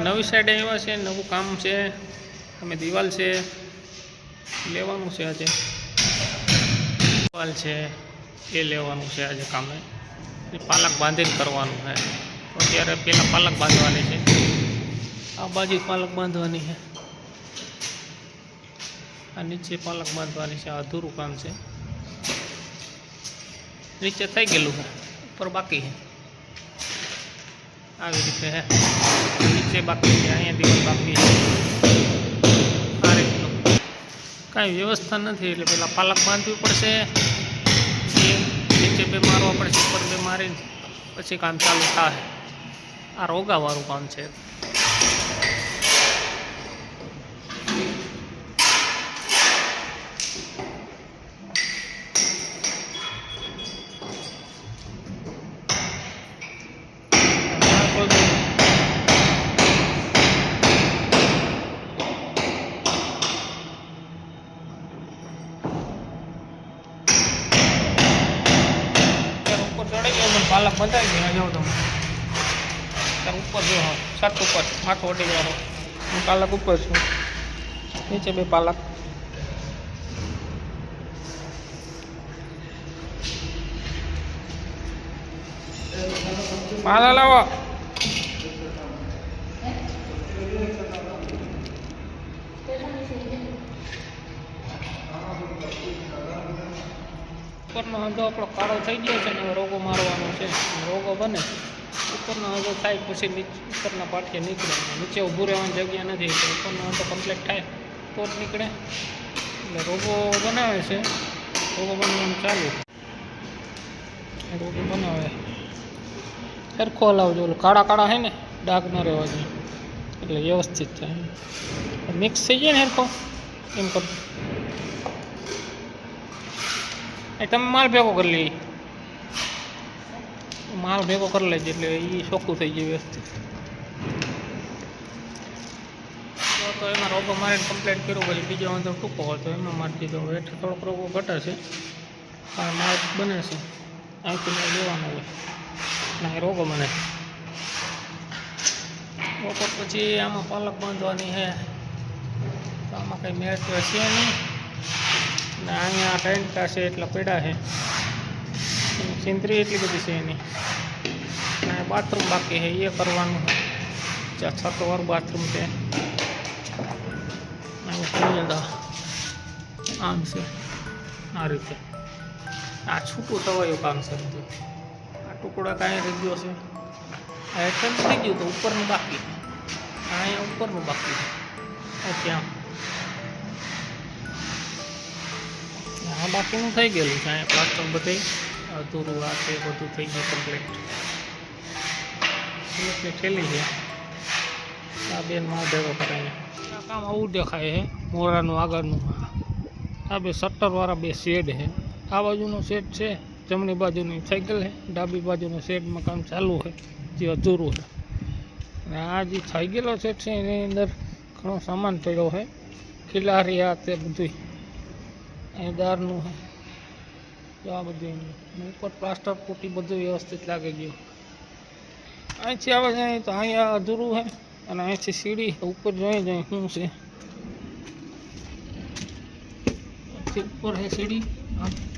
નવી સાઈડ આવ્યા છે, નવું કામ છે, અમે દિવાલ છે, લેવાનું છે આજે. દિવાલ છે, એ લેવાનું છે આજે કામે. પાલક બાંધીને કરવાનું છે. અત્યારે પહેલાં પાલક બાંધવાની છે. આ બાજુ પાલક બાંધવાની છે. આ નીચે પાલક બાંધવાની છે, આ અધૂરું કામ છે. નીચે થઈ ગયેલું છે, ઉપર બાકી છે. આવી રીતે નીચે બાકી છે અહીંયા દિવાલ બાકી છે. આ રીતનું. કાંઈ વ્યવસ્થા નથી, એટલે પહેલાં પાલક બાંધવી પડશે. નીચે બે મારવા પડશે, ઉપર બે મારીને પછી કામ ચાલુ થાય. આ રોગાવાળું કામ છે. પાલક બંધાઈ ગયા જો તમે અત્યારે ઉપર જો છત ઉપર, માથું અડી ગયો હું પાલક ઉપર છું. નીચે બે પાલક. માલા લાવો. ઉપરનો હંધો આપણો કાળો થઈ ગયો છે ને રોગો મારવાનો છે. રોગો બને. ઉપરનો હંધો થાય પછી ઉપરના પાઠીએ નીકળે. નીચે ઊભું રહેવાની જગ્યા નથી. તો ઉપરનો હંધો કમ્પ્લીટ થાય તો જ નીકળે. એટલે રોગો બનાવે છે. રોગો બનવાનું ચાલુ. રોગો બનાવે. સરખો હલાવજો. કાળા કાળા છે ને, ડાઘ ન રહેવા જોઈએ એટલે વ્યવસ્થિત થાય. મિક્સ થઈ જાય ને સરખો એમ કર. એ તમે માલ ભેગો કરી લઈ માલ ભેગો કરી લેજે એટલે એ ચોખ્ખું થઈ જાય વ્યવસ્થિત. તો એમાં રોગો મારીને કમ્પ્લેટ કર્યું, પછી બીજો વાંધો ટૂંકો તો એમાં મારી દીધો. હેઠળ થોડોક રોગો ઘટે છે. આ માલ બને છે. અહીંથી માલ લેવાનો હોય. ના રોગો બને બપોર પછી આમાં પાલક બાંધવાની છે તો આમાં કંઈ મેળ છે નહીં. ને અહીંયા ટેન્ટા છે એટલા પેડા છે. સિંદરી એટલી બધી છે એની. અને બાથરૂમ બાકી છે, એ કરવાનું છે. જ્યાં છતવાળું બાથરૂમ છે. આમ છે. આ રીતે. આ છૂટું થવાયું કામ છે બધું. આ ટુકડા કાંઈ રહી ગયો છે. આ હેઠળ થઈ ગયું તો ઉપરનું બાકી. અહીંયા ઉપરનું બાકી છે. આ ત્યાં. આ બાકીનું થઈ ગયેલું છે, અહીંયા પ્લાસ્ટર બધે, અધૂરું આ તે બધું થઈ ગયું કમ્પ્લીટ થેલી છે, આ બેનમાં ભેગો કરાય આ કામ આવું દેખાય છે, મોરાનું આગળનું. આ બે શટરવાળા બે શેડ છે. આ બાજુનો શેડ છે, જમણી બાજુની ગયેલ છે, ડાબી બાજુનો શેડમાં કામ ચાલુ છે, જે અધૂરું છે. અને આ જે થઈ ગયેલો શેડ છે, એની અંદર ઘણો સામાન પડ્યો છે. ખિલારી આ તે બધું અહીં દારનું જો આ બધું એનું. ઉપર પ્લાસ્ટર પુટ્ટી બધું વ્યવસ્થિત લાગી ગયું. અહીંથી આવે છે તો અહીંયા અધૂરું છે અને અહીંથી સીડી ઉપર જોઈ જાય શું છે. ઉપર છે સીડી. આમ.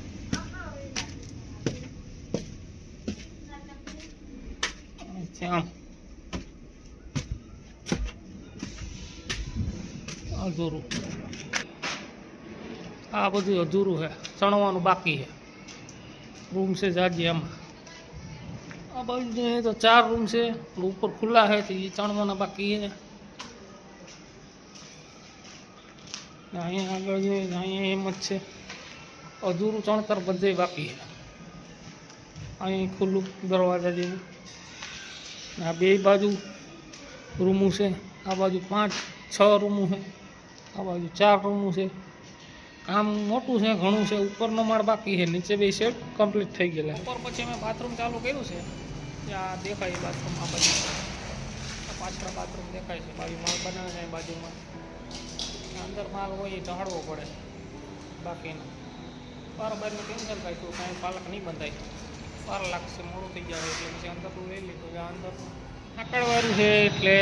અધૂરું. આ બધું અધૂરું છે, ચણવાનું બાકી છે. રૂમ છે જાજી આમાં. આ બાજુ જોઈએ તો ચાર રૂમ છે ઉપર ખુલ્લા છે તો એ ચણવાના બાકી છે. ને અહીંયા આગળ જોઈએ તો અહીંયા એમ જ છે, અધૂરું ચણતર બધે બાકી છે. અહીં ખુલ્લું દરવાજા જેવું. ને આ બે બાજુ રૂમું છે, આ બાજુ પાંચ, છ રૂમું છે, આ બાજુ ચાર રૂમું છે. કામ મોટું છે, ઘણું છે, ઉપરનો માળ બાકી છે, નીચે બે સેટ કમ્પ્લીટ થઈ ગયેલા ઉપર પછી મેં બાથરૂમ ચાલુ કર્યું છે. ત્યાં દેખાય બાથરૂમ આ બાજુ. આ પાછળ બાથરૂમ દેખાય છે. બાજુ માળ બનાવે છે બાજુમાં. અંદર માલ હોય એ ઢાળવો પડે. બાકીનો. બારોબારનું કેન્સલ તો કાંઈ પાલક નહીં બંધાય. વાર લાગશે મોડું થઈ જાય એટલે પછી અંદરનું લઈ લીધું આ અંદરનું આકડવાળું છે એટલે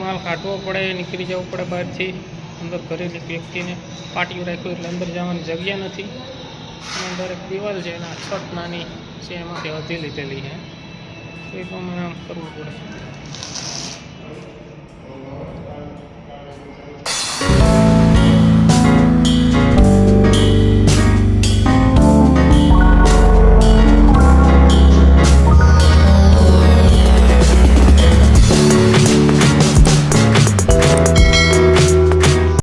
માલ કાઢવો પડે, નીકળી જવું પડે બહારથી. અંદર ઘરેલી વ્યક્તિને પાટિયું રાખ્યું એટલે અંદર જવાની જગ્યા નથી. અને અંદર એક દિવાલ છે, એના છત નાની છે, એમાંથી અધી લીધેલી છે. તો એ પ્રમાણે આમ કરવું પડે.